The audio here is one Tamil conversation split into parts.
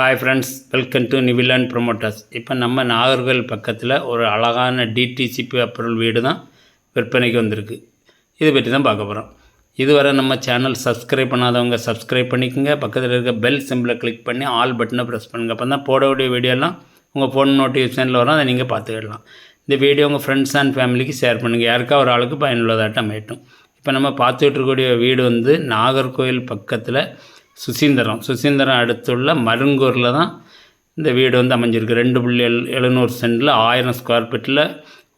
Hi friends welcome to Nivilan promoters இப்போ நம்ம நாகர்கோவில் பக்கத்தில் ஒரு அழகான டிடிசிபி அப்ரூவல் வீடு தான் விற்பனைக்கு வந்திருக்கு. இதை பற்றி தான் பார்க்க போகிறோம் இதுவரை நம்ம சேனல் சப்ஸ்கிரைப் பண்ணாதவங்க சப்ஸ்கிரைப் பண்ணிக்கோங்க. பக்கத்தில் இருக்க பெல் சிம்பிளை கிளிக் பண்ணி ஆல் பட்டனை ப்ரெஸ் பண்ணுங்கள் அப்போ தான் போடக்கூடிய வீடியோலாம் உங்கள் ஃபோன் நோட்டிஃபிகேஷனில் வரும். அதை நீங்கள் பார்த்துக்கிடலாம். இந்த வீடியோ உங்கள் ஃப்ரெண்ட்ஸ் அண்ட் ஃபேமிலிக்கு ஷேர் பண்ணுங்கள் யாருக்கா ஒரு ஆளுக்கு பயனுள்ளதாட்டம் அமையட்டும் இப்போ நம்ம பார்த்துக்கிட்டு இருக்கக்கூடிய வீடு வந்து நாகர்கோவில் பக்கத்தில் சுசீந்திரம். சுசீந்திரம் அடுத்துள்ள மருங்கூரில் தான் இந்த வீடு வந்து அமைஞ்சிருக்கு. ரெண்டு புள்ளி எழு எழுநூறு சென்டில் ஆயிரம் ஸ்கொயர் ஃபீட்டில்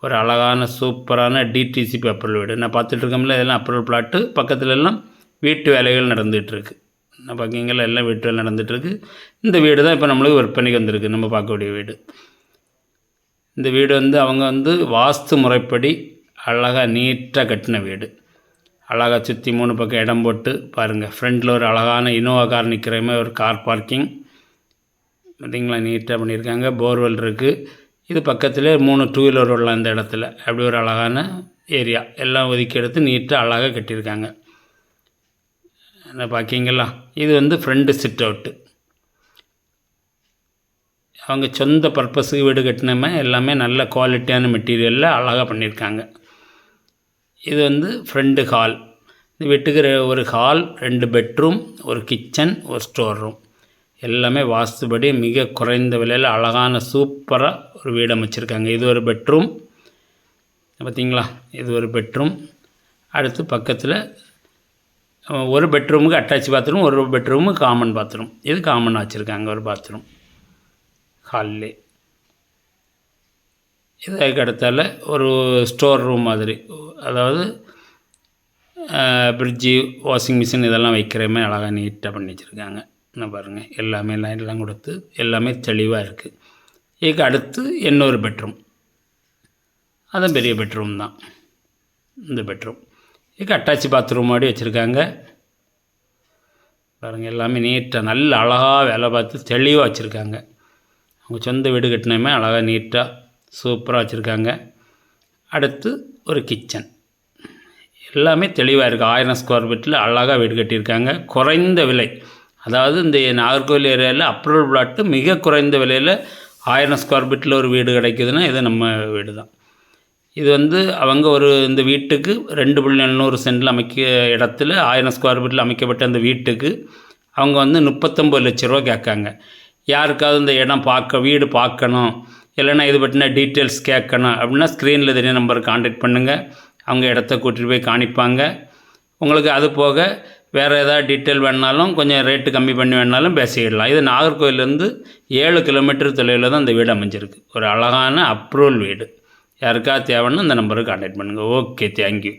ஒரு அழகான சூப்பரான டிடிசிபி அப்ரூவல் வீடு. நான் பார்த்துட்டு இருக்கோம்ல இதெல்லாம் அப்ரூவல் பிளாட்டு பக்கத்துல எல்லாம் வீட்டு வேலைகள் நடந்துகிட்ருக்கு நான் பார்க்கிங்களா எல்லாம் வீட்டு வேலை நடந்துகிட்ருக்கு இந்த வீடு தான் இப்போ நம்மளுக்கு விற்பனைக்கு வந்திருக்கு. நம்ம பார்க்கக்கூடிய வீடு. இந்த வீடு வந்து அவங்க வந்து வாஸ்து முறைப்படி அழகாக நீட்டாக கட்டின வீடு. அழகாக சுற்றி மூணு பக்கம் இடம் போட்டு பாருங்கள் ஃப்ரண்டில் ஒரு அழகான இனோவா கார் நிற்கிற மாதிரி ஒரு கார் பார்க்கிங் பார்த்திங்களா நீட்டாக பண்ணியிருக்காங்க. போர்வெல் இருக்குது இது பக்கத்தில் மூணு டூ வீலர் உள்ள இந்த இடத்துல. அப்படி ஒரு அழகான ஏரியா எல்லாம் ஒதுக்கி எடுத்து நீட்டாக அழகாக கட்டியிருக்காங்க. என்ன பார்க்கிங்களா இது வந்து ஃப்ரெண்டு சிட் அவுட்டு அவங்க சொந்த பர்பஸுக்கு வீடு கட்டினமே எல்லாமே நல்ல குவாலிட்டியான மெட்டீரியலில் அழகாக பண்ணியிருக்காங்க. இது வந்து ஃப்ரெண்டு ஹால் வீட்டுக்கு ரெ- ஒரு ஹால் ரெண்டு பெட்ரூம் ஒரு கிச்சன் ஒரு ஸ்டோர் ரூம் எல்லாமே வாஸ்துபடி மிக குறைந்த விலையில் அழகான சூப்பராக ஒரு வீடு அமைச்சிருக்காங்க. இது ஒரு பெட்ரூம் பார்த்தீங்களா இது ஒரு பெட்ரூம் அடுத்து பக்கத்தில் ஒரு பெட்ரூமுக்கு அட்டாச் பாத்ரூம் ஒரு பெட்ரூமு காமன் பாத்ரூம் இது காமன் வச்சுருக்காங்க ஒரு பாத்ரூம் ஹால்லே இதுக்கு அடுத்தால ஒரு ஸ்டோர் ரூம் மாதிரி. அதாவது ஃப்ரிட்ஜு வாஷிங் மிஷின் இதெல்லாம் வைக்கிறமே அழகாக நீட்டாக பண்ணி வச்சுருக்காங்க. என்ன பாருங்கள் எல்லாமே லைன்லாம் கொடுத்து எல்லாமே தெளிவாக இருக்குது இதுக்கு அடுத்து இன்னொரு பெட்ரூம் அதுவும் பெரிய பெட்ரூம் தான். இந்த பெட்ரூம் இதுக்கு அட்டாச் பாத்ரூம் மாதிரி வச்சுருக்காங்க. பாருங்கள் எல்லாமே நீட்டாக நல்ல அழகாக வேலை பார்த்து தெளிவாக வச்சுருக்காங்க. அவங்க சொந்த வீடு கட்டினமே அழகாக நீட்டாக சூப்பராக வச்சுருக்காங்க. அடுத்து ஒரு கிச்சன் எல்லாமே தெளிவாக இருக்குது ஆயிரம் ஸ்கொயர் ஃபீட்டில் அழகாக வீடு கட்டியிருக்காங்க. குறைந்த விலை. அதாவது இந்த நாகர்கோவில் ஏரியாவில் அப்ரூவல் பிளாட்டு மிக குறைந்த விலையில் ஆயிரம் ஸ்கொயர் ஃபீட்டில் ஒரு வீடு கிடைக்குதுன்னா இது நம்ம வீடு தான் இது வந்து அவங்க ஒரு இந்த வீட்டுக்கு ரெண்டு புள்ளி எழுநூறு சென்டில் அமைக்க இடத்துல ஆயிரம் ஸ்கொயர் ஃபீட்டில் அமைக்கப்பட்ட அந்த வீட்டுக்கு அவங்க வந்து முப்பத்தொம்பது லட்ச ரூபா கேட்காங்க. யாருக்காவது இந்த இடம் பார்க்க வீடு பார்க்கணும். இல்லைன்னா இது பற்றின டீட்டெயில்ஸ் கேட்கணும். அப்படின்னா ஸ்க்ரீனில் தெரிய நம்பர் காண்டாக்ட் பண்ணுங்கள் அவங்க இடத்த கூட்டிகிட்டு போய் காணிப்பாங்க. உங்களுக்கு அது போக வேறு ஏதாவது டீட்டெயில் வேணாலும் கொஞ்சம் ரேட்டு கம்மி பண்ணி வேணாலும் பேசிக்கிடலாம் இது நாகர்கோவிலேருந்து ஏழு கிலோமீட்டர் தொலைவில் தான் இந்த வீடு அமைஞ்சிருக்கு. ஒரு அழகான அப்ரூவல் வீடு. யாருக்கா தேவைன்னா இந்த நம்பருக்கு கான்டாக்ட் பண்ணுங்கள் ஓகே தேங்க்யூ